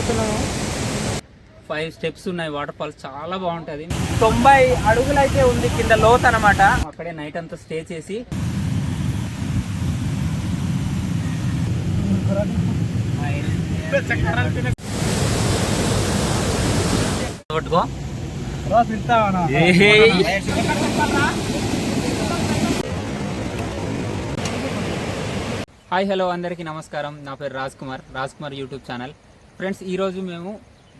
ఎక్కుతున్నాము five steps ఉన్నాయి water falls చాలా బాగుంటుంది. తొంభై అడుగులు అయితే ఉంది కింద లోత్ అనమాట అక్కడే నైట్ అంతా స్టే చేసి. పట్టుకో. హాయ్ హలో అందరికీ నమస్కారం. నా పేరు Raj Kumar. Raj Kumar YouTube channel. Friends ఈరోజు మేము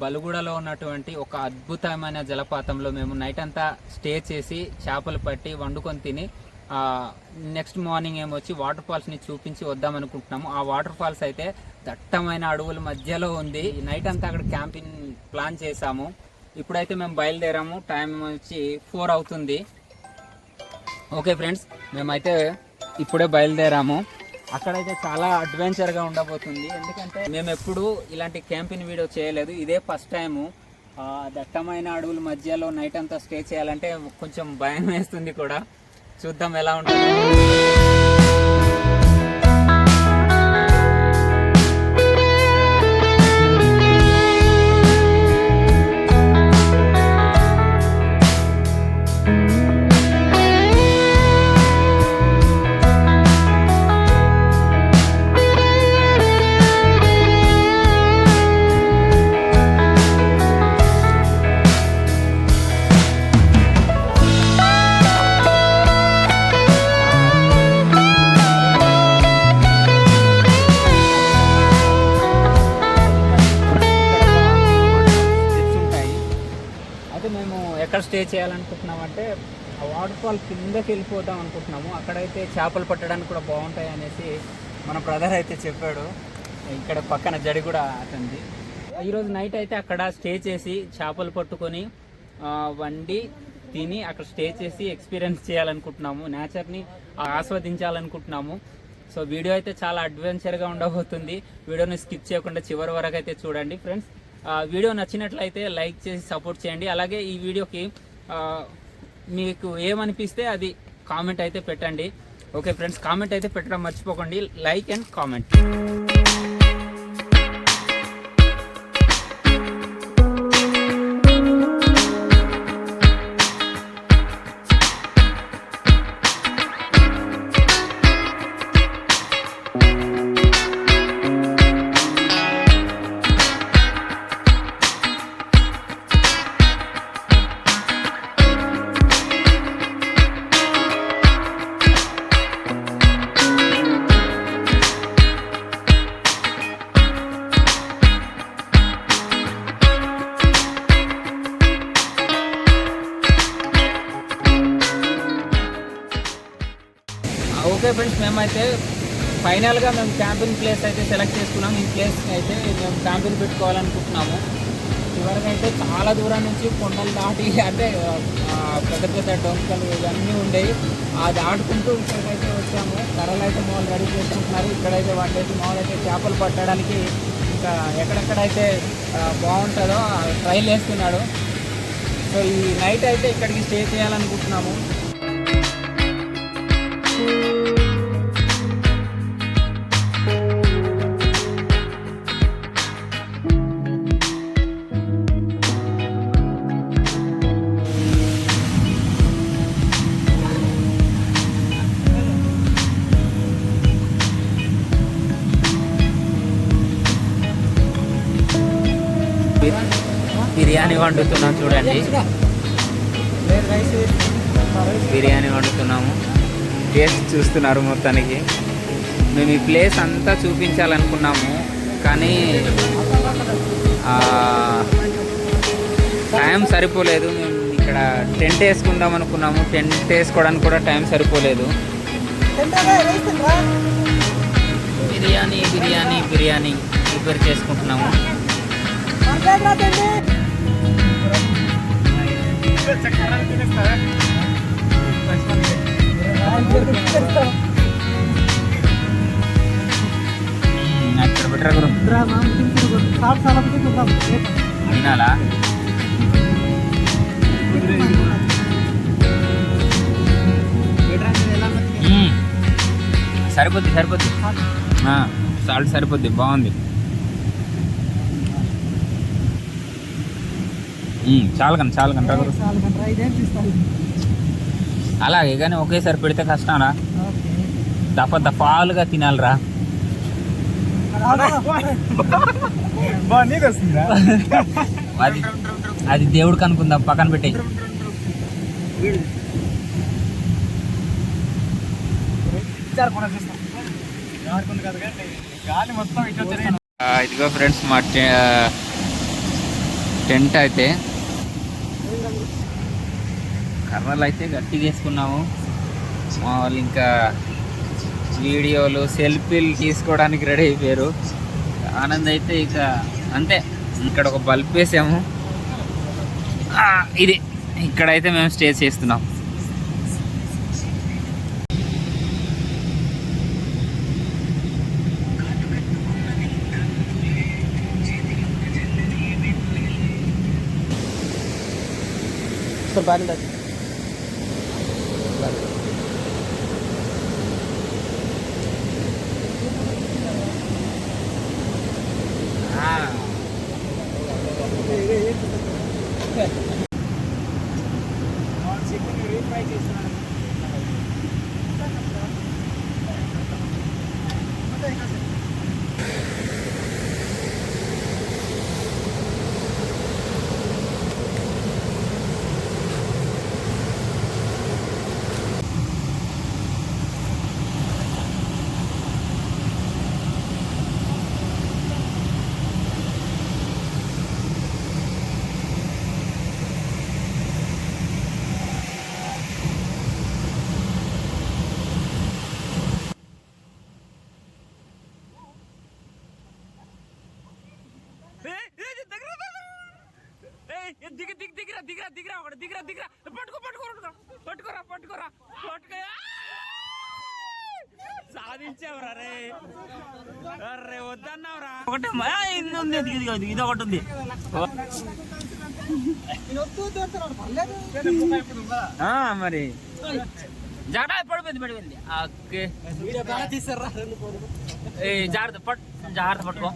బలుగూడలో ఉన్నటువంటి ఒక అద్భుతమైన జలపాతంలో మేము నైట్ అంతా స్టే చేసి చేపలు పట్టి వండుకొని తిని నెక్స్ట్ మార్నింగ్ ఏమో వచ్చి వాటర్ ఫాల్స్ని చూపించి వద్దాం అనుకుంటున్నాము. ఆ వాటర్ ఫాల్స్ అయితే దట్టమైన అడవుల మధ్యలో ఉంది. నైట్ అంతా అక్కడ క్యాంపింగ్ ప్లాన్ చేసాము ఇప్పుడైతే మేము బయలుదేరాము. టైం వచ్చి ఫోర్ అవుతుంది. ఓకే ఫ్రెండ్స్ మేమైతే ఇప్పుడే బయలుదేరాము. అక్కడైతే చాలా అడ్వెంచర్గా ఉండబోతుంది. ఎందుకంటే మేము ఎప్పుడు ఇలాంటి క్యాంపింగ్ వీడియో చేయలేదు. ఇదే ఫస్ట్ టైము దట్టమైన అడవుల మధ్యలో నైట్ అంతా స్టే చేయాలంటే కొంచెం భయం వేస్తుంది కూడా. చూద్దాం ఎలా ఉంటుంది. స్టే చేయాలనుకుంటున్నామంటే ఆ వాటర్ ఫాల్ కిందకి వెళ్ళిపోదాం అనుకుంటున్నాము. అక్కడైతే చేపలు పట్టడానికి కూడా బాగుంటాయి అనేసి మన బ్రదర్ అయితే చెప్పాడు. ఇక్కడ పక్కన జడి కూడా అతనిది. ఈరోజు నైట్ అయితే అక్కడ స్టే చేసి చేపలు పట్టుకొని వండి తిని అక్కడ స్టే చేసి ఎక్స్పీరియన్స్ చేయాలనుకుంటున్నాము. నేచర్ని ఆస్వాదించాలనుకుంటున్నాము. సో వీడియో అయితే చాలా అడ్వెంచర్గా ఉండబోతుంది. వీడియోని స్కిప్ చేయకుండా చివరి వరకు అయితే చూడండి ఫ్రెండ్స్ వీడియో నచ్చినట్లయితే లైక్ చేసి సపోర్ట్ చేయండి. అలాగే ఈ వీడియోకి మీకు ఏమనిపిస్తే అది కామెంట్ అయితే పెట్టండి. ఓకే ఫ్రెండ్స్ కామెంట్ అయితే పెట్టడం మర్చిపోకండి. Like and comment. Okay friends మేమైతే ఫైనల్గా మేము క్యాంపింగ్ ప్లేస్ అయితే సెలెక్ట్ చేసుకున్నాం. ఈ ప్లేస్ అయితే మేము క్యాంపింగ్ పెట్టుకోవాలనుకుంటున్నాము. చివరికి చాలా దూరం నుంచి కొండలు దాటి అంటే పెద్ద పెద్ద డొంకలు ఇవన్నీ ఉండేవి. ఆ దాటుకుంటూ ఇక్కడికైతే వచ్చాము. కర్రలు అయితే మామూలు రెడీ చేసుకుంటున్నారు. ఇక్కడైతే వాటైతే మామూలు అయితే చేపలు పట్టడానికి ఇంకా ఎక్కడెక్కడైతే బాగుంటుందో ట్రైల్ వేస్తున్నాడు. సో ఈ నైట్ అయితే ఇక్కడికి స్టే చేయాలనుకుంటున్నాము. బిర్యానీ వండుతున్నాం చూడండి. బిర్యానీ వండుతున్నాము. టేస్ట్ చూస్తున్నారు మొత్తానికి. మేము ఈ ప్లేస్ అంతా చూపించాలనుకున్నాము కానీ టైం సరిపోలేదు. మేము ఇక్కడ టెంట్ వేసుకుందాం అనుకున్నాము. టెంట్ వేసుకోవడానికి కూడా టైం సరిపోలేదు. బిర్యానీ బిర్యానీ బిర్యానీ ప్రిపేర్ చేసుకుంటున్నాము. అక్కడ సరిపోద్ది సరిపోద్ది. సాల్ట్ సరిపోద్ది బాగుంది. చాలు కానీ చాలు కానీ రగురు అలాగే కానీ ఒకేసారి పెడితే కష్టం రా దఫ దఫాలుగా తినాలిరా. అది అది దేవుడికి అనుకుందాం పక్కన ఆ, ఇదిగో ఫ్రెండ్స్ మా టెంట్ అయితే కర్రలు అయితే గట్టిగా వేసుకున్నాము. మా వాళ్ళు ఇంకా వీడియోలు సెల్ఫీలు తీసుకోవడానికి రెడీ అయిపోయారు. ఆనంద్ అయితే ఇక అంతే ఇక్కడ ఒక బల్బ్ వేసాము. ఇది ఇక్కడైతే మేము స్టే చేస్తున్నాం. దిగ దిగ దిగరా దిగరా దిగరా ఒకటి దిగరా దిగరా. పట్టుకో పట్టుకో పట్టుకో పట్టుకోరా పట్టుకోరా పట్టుకో సాధించావురా రే. అరే వద్దన్నావురా. ఒకటే ఇది ఉంది ఇది ఒకటి ఉంది. మరి. జాగ్రత్త పడిపోయింది పడిపోయింది ఓకే. జాగ్రత్త పట్టు జాగ్రత్త పట్టుకో.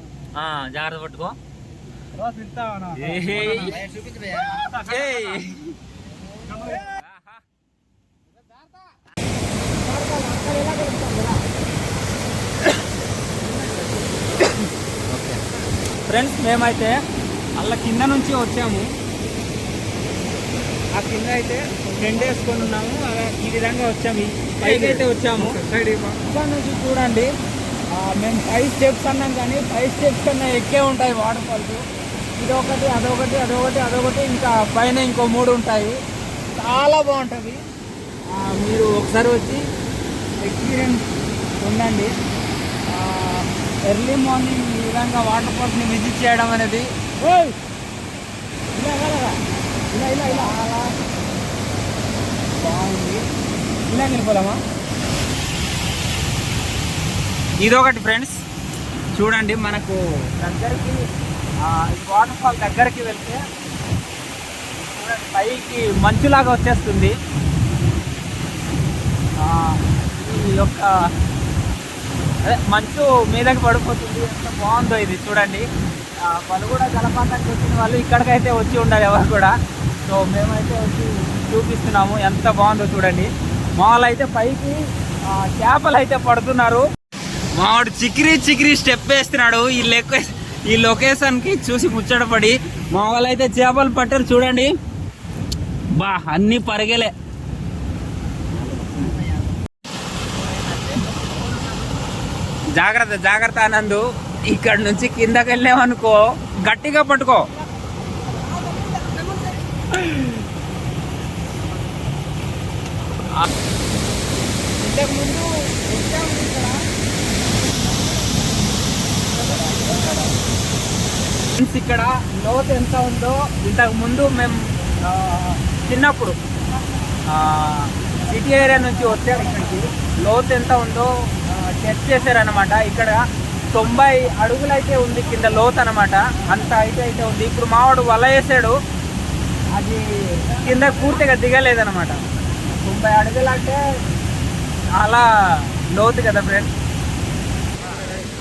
జాగ్రత్త పట్టుకో. ఫ్రెండ్స్ మేమైతే అలా కింద నుంచి వచ్చాము. ఆ కింద అయితే టెంట్ వేసుకొని ఉన్నాము. అలా ఈ విధంగా వచ్చాము. పైకి అయితే వచ్చాము. ఇక్కడ నుంచి చూడండి మేము ఫైవ్ స్టెప్స్ అన్నాం కానీ ఫైవ్ స్టెప్స్ కన్నా ఎక్కే ఉంటాయి వాటర్ ఫాల్స్ ఇదొకటి అదొకటి అదొకటి అదొకటి ఇంకా పైన ఇంకో మూడు ఉంటాయి. చాలా బాగుంటుంది. మీరు ఒకసారి వచ్చి ఎక్స్పీరియన్స్ ఉండండి. ఎర్లీ మార్నింగ్ ఈ విధంగా వాటర్ ఫాల్స్ని విజిట్ చేయడం అనేది ఇలా ఇలా ఇలా ఇలా అలా బాగుంది. ఇలా వెళ్ళిపోదామా? ఇదొకటి ఫ్రెండ్స్. చూడండి మనకు దగ్గరికి ఈ వాటర్ ఫాల్ దగ్గరికి వెళ్తే చూడండి పైకి మంచులాగా వచ్చేస్తుంది. ఈ యొక్క అదే మంచు మీదకి పడిపోతుంది. ఎంత బాగుందో ఇది చూడండి. ఆ, వాళ్ళు కూడా జలపాతానికి వచ్చిన వాళ్ళు ఇక్కడికైతే వచ్చి ఉండరు ఎవరు కూడా. సో మేమైతే వచ్చి చూపిస్తున్నాము ఎంత బాగుందో చూడండి. మామూలు అయితే పైకి చేపలు అయితే పడుతున్నారు. మావాడు చికిరి చికిరి స్టెప్ వేస్తున్నాడు. ఈ లెక్క ఈ లొకేషన్కి చూసి ముచ్చటపడి మా వాళ్ళు అయితే చేపలు పట్టారు చూడండి. బా అన్ని పరిగెలే. జాగ్రత్త జాగ్రత్త ఆనందు ఇక్కడ నుంచి కిందకి వెళ్ళామనుకో గట్టిగా పట్టుకో. ఇంతకుముందు వచ్చాము ఇక్కడ ఫ్రెండ్స్ ఇక్కడ లోతు ఎంత ఉందో ఇంతకు ముందు మేము చిన్నప్పుడు సిటీ ఏరియా నుంచి వచ్చాము ఇక్కడికి. లోతు ఎంత ఉందో టెస్ట్ చేశారనమాట ఇక్కడ తొంభై అడుగులైతే ఉంది కింద లోతు అనమాట అంత అయితే అయితే ఉంది. ఇప్పుడు మావాడు వల వేసాడు. అది కింద పూర్తిగా దిగలేదనమాట తొంభై అడుగులు అంటే చాలా లోతు కదా ఫ్రెండ్స్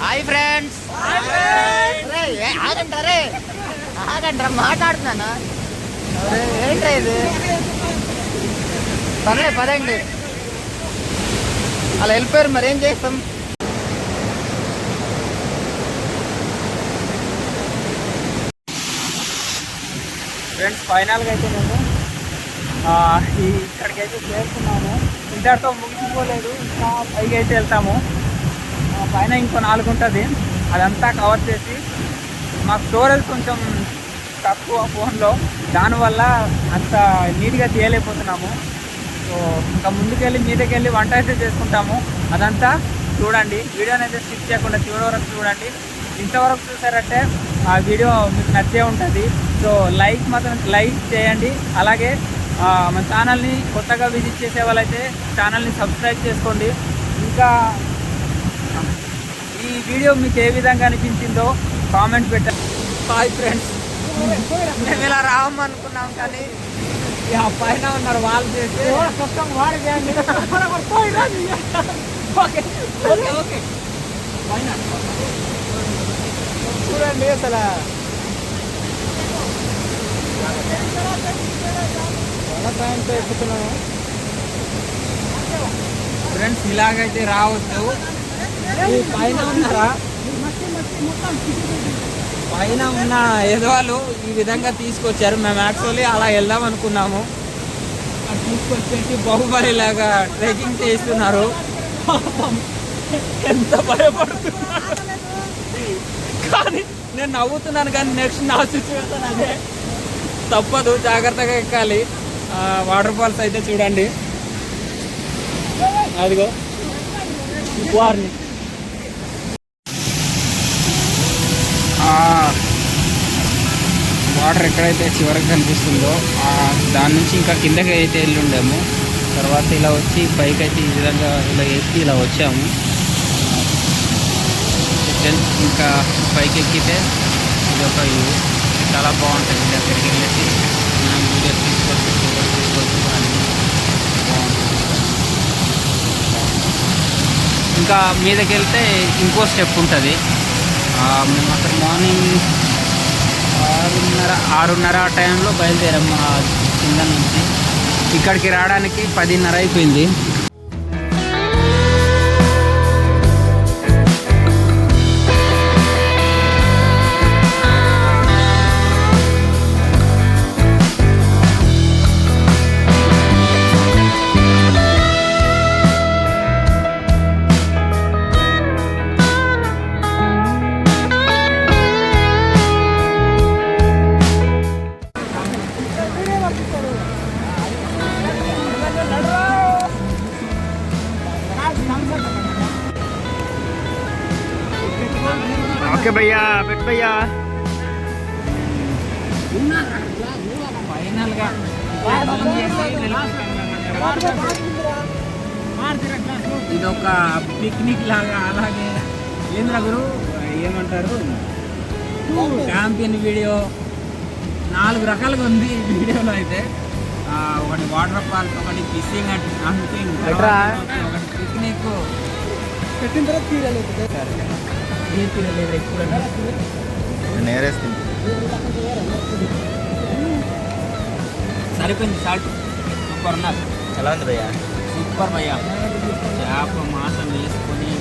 హాయ్ ఫ్రెండ్స్ ఆగంటారే ఆగంటారా మాట్లాడుతున్నానా? ఏంట్రా ఇది? పదే పదండి. అలా వెళ్ళిపోయారు మరి ఏం చేస్తాం? ఫ్రెండ్స్ ఫైనల్గా అయితే మేము ఇక్కడికైతే చేరుకున్నాము. ఇంతటితో ముగిసిపోలేదు. ఇంకా పైకి అయితే వెళ్తాము. పైన ఇంకో నాలుగు ఉంటుంది. అదంతా కవర్ చేసి మా స్టోరేజ్ కొంచెం తక్కువ ఫోన్లో దానివల్ల అంత నీట్గా తీయలేకపోతున్నాము సో ఇంకా ముందుకెళ్ళి మీదకెళ్ళి వంట అయితే చేసుకుంటాము. అదంతా చూడండి. వీడియోని అయితే స్కిప్ చేయకుండా చివరి వరకు చూడండి. ఇంతవరకు చూసారంటే ఆ వీడియో మీకు నచ్చే ఉంటుంది. సో లైక్ మాత్రం లైక్ చేయండి. అలాగే మన ఛానల్ని కొత్తగా విజిట్ చేసే వాళ్ళైతే ఛానల్ని సబ్స్క్రైబ్ చేసుకోండి. ఇంకా ఈ వీడియో మీకు ఏ విధంగా అనిపించిందో కామెంట్ పెట్టండి హాయ్ ఫ్రెండ్స్ మేము ఇలా రావమనుకున్నాం కానీ ఇక పైన ఉన్నారు వాళ్ళు చేసి మొత్తం వాడి చూడండి అసలు. ఎక్కుతున్నాము ఫ్రెండ్స్ ఇలాగైతే రావద్దు. ఈ పైన ఉన్నారా పైన ఉన్న ఎదవాళ్ళు ఈ విధంగా తీసుకొచ్చారు. మేము యాక్చువల్లీ అలా వెళ్దాం అనుకున్నాము. తీసుకొచ్చేసి బాహుబలి లాగా ట్రెకింగ్ చేస్తున్నారు. ఎంత భయపడుతున్నారు. కానీ నేను నవ్వుతున్నాను కానీ నెక్స్ట్ నా సిచ్యువేషన్ అదే. తప్పదు జాగ్రత్తగా ఎక్కాలి. వాటర్ ఫాల్స్ అయితే చూడండి. అదిగో. వార్నింగ్. వాటర్ ఎక్కడైతే చివరికి కనిపిస్తుందో దాని నుంచి ఇంకా కిందకి అయితే వెళ్ళి ఉండేము తర్వాత ఇలా వచ్చి పైకి అయితే ఈ విధంగా ఇలా ఎక్కి ఇలా వచ్చాము. దెన్ ఇంకా పైకి ఎక్కితే ఇది ఒక వ్యూ. చాలా బాగుంటుంది. దగ్గరికి వెళ్ళేసి మనం వీడియో తీసుకోవచ్చు ఫోటోలు తీసుకోవచ్చు ఇంకా మీదకి వెళ్తే ఇంకో స్టెప్ ఉంటుంది. మేము అక్కడ మార్నింగ్ ఆరున్నర ఆరున్నర ఆ టైంలో బయలుదేరాము కింద నుంచి. ఇక్కడికి రావడానికి పదిన్నర అయిపోయింది. భయ్యా పెట్టు భయ్యా ఫైనల్గా ఇది ఒక పిక్నిక్ లాగా అలాగే. ఏంద్ర గురు? ఏమంటారు? క్యాంపిన్ వీడియో నాలుగు రకాలుగా ఉంది వీడియోలో అయితే. ఒకటి వాటర్ ఫాల్స్ ఒకటి ఫిషింగ్ ఎట్రా? ఒకటి పిక్నిక్ పెట్టిన తర్వాత సరిపోయింది సాల్ట్ సూపర్ ఉన్నారు ఎలా ఉంది భయ్యా? సూపర్ భయ్యా. చేప మాసం వేసుకొని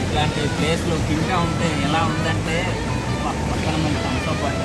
ఇట్లాంటి ప్లేస్లో తింటా ఉంటే ఎలా ఉందంటే పక్కన మంది థమ్స్అప్ పాటు